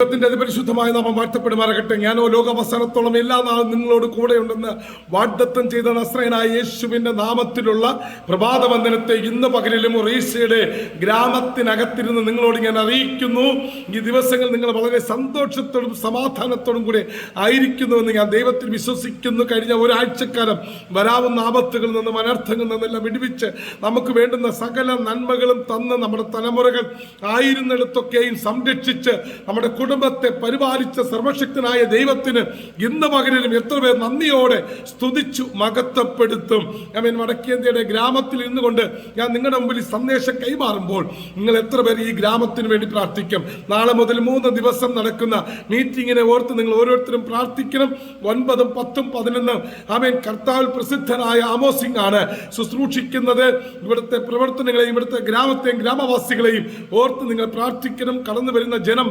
ദൈവത്തിന്റെ അതിപരിശുദ്ധമായ നാമം വാഴ്ത്തപ്പെടുമാറാകട്ടെ. ഞാനോ ലോകാവസാനത്തോളം എല്ലാ നാളും നിങ്ങളോട് കൂടെയുണ്ടെന്ന് വാഗ്ദത്തം ചെയ്ത നസ്രയനായ യേശുവിന്റെ നാമത്തിലുള്ള പ്രഭാതവന്ദനത്തെ ഇന്ന് പകലിലും ഒറീസയുടെ ഗ്രാമത്തിനകത്തിരുന്ന് നിങ്ങളോട് ഞാൻ അറിയിക്കുന്നു. ഈ ദിവസങ്ങൾ നിങ്ങൾ വളരെ സന്തോഷത്തോടും സമാധാനത്തോടും കൂടെ ആയിരിക്കുന്നുവെന്ന് ഞാൻ ദൈവത്തിൽ വിശ്വസിക്കുന്നു. കഴിഞ്ഞ ഒരാഴ്ചക്കാലം വരാവുന്ന ആപത്തുകളിൽ നിന്നും അനർത്ഥങ്ങളിൽ നിന്നെല്ലാം വിടുവിച്ച് നമുക്ക് വേണ്ടുന്ന സകല നന്മകളും തന്ന് നമ്മുടെ തലമുറകൾ ആയിരുന്നിടത്തൊക്കെയും സംരക്ഷിച്ച് നമ്മുടെ കുടുംബത്തെ പരിപാലിച്ച സർവശക്തനായ ദൈവത്തിന് ഇന്ന് പകലിലും എത്ര പേർ നന്ദിയോടെ സ്തുതിച്ചു മകത്വപ്പെടുത്തും ഞാൻ വടക്കേന്ത്യയുടെ ഗ്രാമത്തിൽ ഇരുന്നുകൊണ്ട് ഞാൻ നിങ്ങളുടെ മുമ്പിൽ സന്ദേശം കൈമാറുമ്പോൾ നിങ്ങൾ എത്ര പേർ ഈ ഗ്രാമത്തിന് വേണ്ടി പ്രാർത്ഥിക്കും? നാളെ മുതൽ മൂന്ന് ദിവസം നടക്കുന്ന മീറ്റിങ്ങിനെ ഓർത്ത് നിങ്ങൾ ഓരോരുത്തരും പ്രാർത്ഥിക്കണം. ഒൻപതും പത്തും പതിനൊന്നും. ആമേൻ. കർത്താവിൽ പ്രസിദ്ധനായ ആമോ സിംഗ് ആണ് ശുശ്രൂഷിക്കുന്നത്. ഇവിടുത്തെ പ്രവർത്തനങ്ങളെയും ഇവിടുത്തെ ഗ്രാമത്തെയും ഗ്രാമവാസികളെയും ഓർത്ത് നിങ്ങൾ പ്രാർത്ഥിക്കണം. കടന്നു വരുന്ന ജനം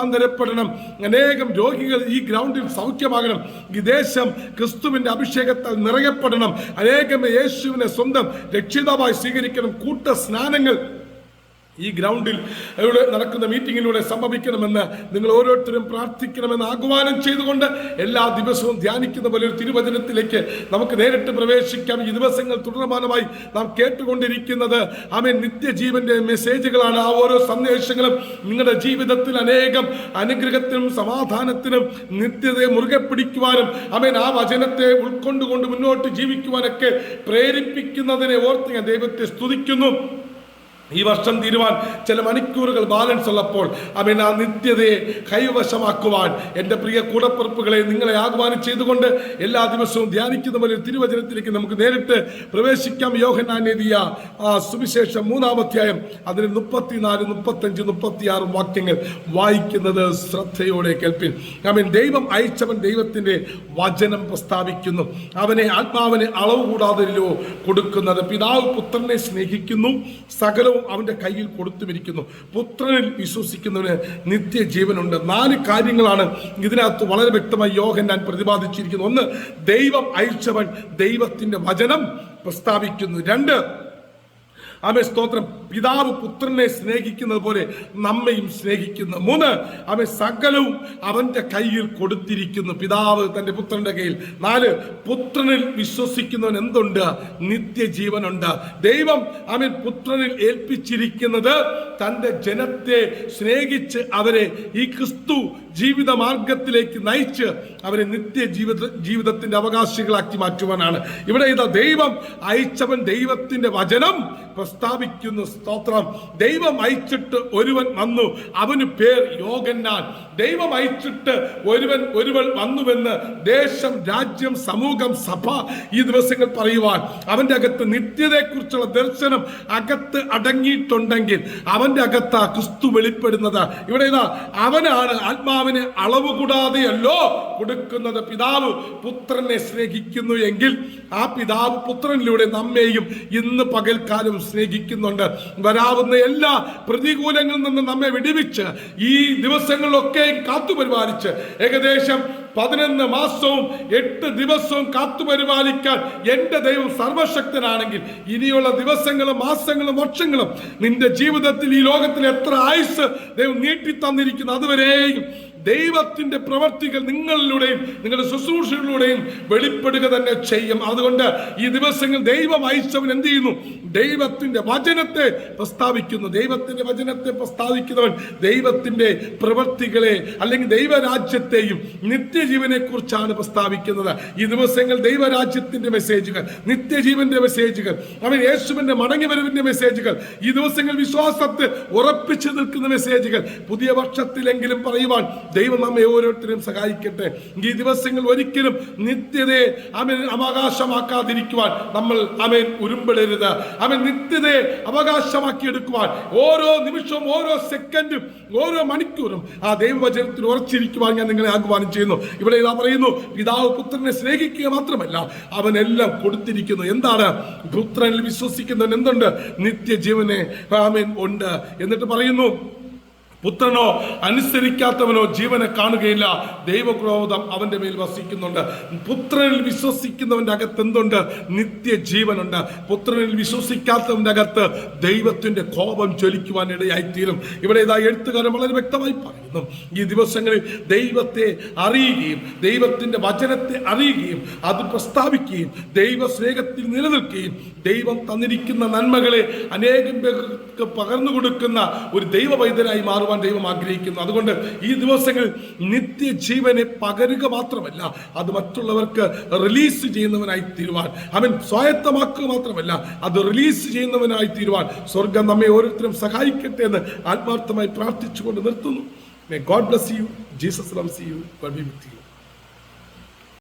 മാനസാന്തരപ്പെടണം അനേകം രോഗികൾ ഈ ഗ്രൗണ്ടിൽ സൗഖ്യമാകണം. ഈ ദേശം ക്രിസ്തുവിന്റെ അഭിഷേകത്താൽ നിറയപ്പെടണം. അനേകം യേശുവിനെ സ്വന്തം രക്ഷിതാവായി സ്വീകരിക്കണം. കൂട്ട സ്നാനങ്ങൾ ഈ ഗ്രൗണ്ടിൽ ഇവിടെ നടക്കുന്ന മീറ്റിങ്ങിലൂടെ സംഭവിക്കണമെന്ന് നിങ്ങൾ ഓരോരുത്തരും പ്രാർത്ഥിക്കണമെന്ന് ആഹ്വാനം ചെയ്തുകൊണ്ട് എല്ലാ ദിവസവും ധ്യാനിക്കുന്ന പോലെ ഒരു തിരുവചനത്തിലേക്ക് നമുക്ക് നേരിട്ട് പ്രവേശിക്കാം. ഈ ദിവസങ്ങൾ തുടർമാനമായി നാം കേട്ടുകൊണ്ടിരിക്കുന്നത് ആമേൻ. നിത്യജീവന്റെ മെസ്സേജുകളാണ് ആ ഓരോ സന്ദേശങ്ങളും നിങ്ങളുടെ ജീവിതത്തിൽ അനേകം അനുഗ്രഹത്തിനും സമാധാനത്തിനും നിത്യതയെ മുറുകെ പിടിക്കുവാനും ആമേൻ ആ വചനത്തെ ഉൾക്കൊണ്ടുകൊണ്ട് മുന്നോട്ട് ജീവിക്കുവാനൊക്കെ പ്രേരിപ്പിക്കുന്നതിനെ ഓർത്ത് ഞാൻ ദൈവത്തെ സ്തുതിക്കുന്നു. ഈ വർഷം തീരുവാൻ ചില മണിക്കൂറുകൾ ബാലൻസ് ഉള്ളപ്പോൾ അവൻ ആ നിത്യതയെ കൈവശമാക്കുവാൻ എന്റെ പ്രിയ കൂടപ്പുറപ്പുകളെ നിങ്ങളെ ആഹ്വാനം ചെയ്തുകൊണ്ട് എല്ലാ ദിവസവും ധ്യാനിക്കുന്ന പോലെ തിരുവചനത്തിലേക്ക് നമുക്ക് നേരിട്ട് പ്രവേശിക്കാം. യോഹനാനെതിയ ആ സുവിശേഷം മൂന്നാമധ്യായം അതിന് മുപ്പത്തിനാല് മുപ്പത്തഞ്ച് മുപ്പത്തിയാറ് വാക്യങ്ങൾ വായിക്കുന്നത് ശ്രദ്ധയോടെ കേൾപ്പിൻ. അമീൻ ദൈവം അയച്ചവൻ ദൈവത്തിന്റെ വചനം പ്രസ്താവിക്കുന്നു. അവനെ ആത്മാവിനെ അളവ് കൂടാതെ കൊടുക്കുന്നത്. പിതാവ് പുത്രനെ സ്നേഹിക്കുന്നു. സകലവും അവന്റെ കയ്യിൽ കൊടുത്തുമിരിക്കുന്നു. പുത്രനിൽ വിശ്വസിക്കുന്നവന് നിത്യജീവനുണ്ട്. നാല് കാര്യങ്ങളാണ് ഇതിനകത്ത് വളരെ വ്യക്തമായി യോഹൻ ഞാൻ പ്രതിപാദിച്ചിരിക്കുന്നു. ഒന്ന് ദൈവം അയച്ചവൻ ദൈവത്തിന്റെ വചനം പ്രസ്താവിക്കുന്നു. രണ്ട് ആമേ സ്തോത്രം. പിതാവ് പുത്രനെ സ്നേഹിക്കുന്നത് പോലെ നമ്മയും സ്നേഹിക്കുന്നു. മൂന്ന് അമേ സകലവും അവന്റെ കയ്യിൽ കൊടുത്തിരിക്കുന്നു. പിതാവ് തന്റെ പുത്രന്റെ കയ്യിൽ. നാല് പുത്രനിൽ വിശ്വസിക്കുന്നവൻ എന്തുണ്ട്? നിത്യജീവനുണ്ട്. ദൈവം അമേ പുത്രനിൽ ഏൽപ്പിച്ചിരിക്കുന്നത് തന്റെ ജനത്തെ സ്നേഹിച്ച് അവരെ ഈ ക്രിസ്തു ജീവിത മാർഗത്തിലേക്ക് നയിച്ച് അവരെ നിത്യ ജീവിത ജീവിതത്തിന്റെ അവകാശികളാക്കി മാറ്റുവാനാണ്. ഇവിടെ ഇതാ ദൈവം അയച്ചവൻ ദൈവത്തിന്റെ വചനം പ്രസ്താവിക്കുന്ന സ്തോത്രം. ദൈവം അയച്ചിട്ട് ഒരുവൻ വന്നു. അവന് പേർ യോഗന്നാൻ ദൈവം അയച്ചിട്ട് ഒരുവൻ ഒരുവൻ വന്നുവെന്ന് ദേശം രാജ്യം സമൂഹം സഭ ഈ ദിവസങ്ങൾ പറയുവാൻ അവന്റെ അകത്ത് നിത്യതയെക്കുറിച്ചുള്ള ദർശനം അകത്ത് അടങ്ങിയിട്ടുണ്ടെങ്കിൽ അവന്റെ അകത്ത് ആ ക്രിസ്തു വെളിപ്പെടുന്നത്. ഇവിടെ ഇതാ അവനാണ് ആത്മാവിന് അളവ് കൂടാതെയല്ലോ കൊടുക്കുന്നത്. പിതാവ് പുത്രനെ സ്നേഹിക്കുന്നു എങ്കിൽ ആ പിതാവ് പുത്രനിലൂടെ നമ്മെയും ഇന്ന് പകൽക്കാലം സ്നേഹിക്കുന്നുണ്ട്. വരാവുന്ന എല്ലാ പ്രതികൂലങ്ങളിൽ നിന്ന് നമ്മെ വിടിവിച്ച് ഈ ദിവസങ്ങളിലൊക്കെ കാത്തു പരിപാലിച്ച് ഏകദേശം പതിനൊന്ന് മാസവും എട്ട് ദിവസവും കാത്തു പരിപാലിക്കാൻ എന്റെ ദൈവം സർവശക്തനാണെങ്കിൽ ഇനിയുള്ള ദിവസങ്ങളും മാസങ്ങളും വർഷങ്ങളും നിന്റെ ജീവിതത്തിൽ ഈ ലോകത്തിൽ എത്ര ആയുസ് ദൈവം നീട്ടി തന്നിരിക്കുന്നു അതുവരെയും ദൈവത്തിന്റെ പ്രവർത്തികൾ നിങ്ങളിലൂടെയും നിങ്ങളുടെ ശുശ്രൂഷകളിലൂടെയും വെളിപ്പെടുക തന്നെ ചെയ്യും. അതുകൊണ്ട് ഈ ദിവസങ്ങൾ ദൈവം അയച്ചവൻ എന്ത് ചെയ്യുന്നു? ദൈവത്തിന്റെ വചനത്തെ പ്രസ്താവിക്കുന്നു. ദൈവത്തിന്റെ വചനത്തെ പ്രസ്താവിക്കുന്നവൻ ദൈവത്തിന്റെ പ്രവർത്തികളെ അല്ലെങ്കിൽ ദൈവരാജ്യത്തെയും നിത്യജീവനെ കുറിച്ചാണ് പ്രസ്താവിക്കുന്നത്. ഈ ദിവസങ്ങൾ ദൈവരാജ്യത്തിന്റെ മെസ്സേജുകൾ നിത്യജീവന്റെ മെസ്സേജുകൾ അവൻ യേശുവിന്റെ മടങ്ങിവരവിന്റെ മെസ്സേജുകൾ ഈ ദിവസങ്ങൾ വിശ്വാസത്തെ ഉറപ്പിച്ചു നിൽക്കുന്ന മെസ്സേജുകൾ പുതിയ വർഷത്തിലെങ്കിലും പറയുവാൻ ദൈവം നമ്മെ ഓരോരുത്തരും സഹായിക്കട്ടെ. ഈ ദിവസങ്ങൾ ഒരിക്കലും നിത്യതയെ അവൻ അവകാശമാക്കാതിരിക്കുവാൻ നമ്മൾ അവൻ ഉരുമ്പെടരുത്. അവൻ നിത്യതയെ അവകാശമാക്കി എടുക്കുവാൻ ഓരോ നിമിഷവും ഓരോ സെക്കൻഡും ഓരോ മണിക്കൂറും ആ ദൈവവചനത്തിൽ ഉറച്ചിരിക്കുവാൻ ഞാൻ നിങ്ങളെ ആഹ്വാനം ചെയ്യുന്നു. ഇവിടെ ഇതാ പറയുന്നു പിതാവ് പുത്രനെ സ്നേഹിക്കുക മാത്രമല്ല അവനെല്ലാം കൊടുത്തിരിക്കുന്നു. എന്താണ്? പുത്രനിൽ വിശ്വസിക്കുന്നവൻ എന്തുണ്ട്? നിത്യജീവനെ ആമേൻ ഉണ്ട്. എന്നിട്ട് പറയുന്നു പുത്രനോ അനുസരിക്കാത്തവനോ ജീവനെ കാണുകയില്ല. ദൈവക്രോധം അവന്റെ മേൽ വസിക്കുന്നുണ്ട്. പുത്രനിൽ വിശ്വസിക്കുന്നവന്റെ അകത്ത് എന്തുണ്ട്? നിത്യജീവനുണ്ട്. പുത്രനിൽ വിശ്വസിക്കാത്തവന്റെ അകത്ത് ദൈവത്തിന്റെ കോപം ജ്വലിക്കുവാൻ ഇടയായിത്തീരും. ഇവിടെ ഇതാ എഴുത്തുകാരൻ വളരെ വ്യക്തമായി പറയുന്നു. ഈ ദിവസങ്ങളിൽ ദൈവത്തെ അറിയുകയും ദൈവത്തിന്റെ വചനത്തെ അറിയുകയും അത് പ്രസ്താവിക്കുകയും ദൈവ സ്നേഹത്തിൽ നിലനിൽക്കുകയും ദൈവം തന്നിരിക്കുന്ന നന്മകളെ അനേകം പേർക്ക് പകർന്നു കൊടുക്കുന്ന ഒരു ദൈവ മാറുവാൻ ദൈവം ആഗ്രഹിക്കുന്നു. അതുകൊണ്ട് ഈ ദിവസങ്ങളിൽ നിത്യജീവനെ പകരുക മാത്രമല്ല അത് മറ്റുള്ളവർക്ക് റിലീസ് ചെയ്യുന്നവനായി തീരുവാൻ അവൻ സ്വായത്തമാക്കുക മാത്രമല്ല അത് റിലീസ് ചെയ്യുന്നവനായി തീരുവാൻ സ്വർഗം നമ്മെ ഓരോരുത്തരും സഹായിക്കട്ടെ എന്ന് ആത്മാർത്ഥമായി പ്രാർത്ഥിച്ചുകൊണ്ട് നിർത്തുന്നു. God bless you Jesus loves you God be with you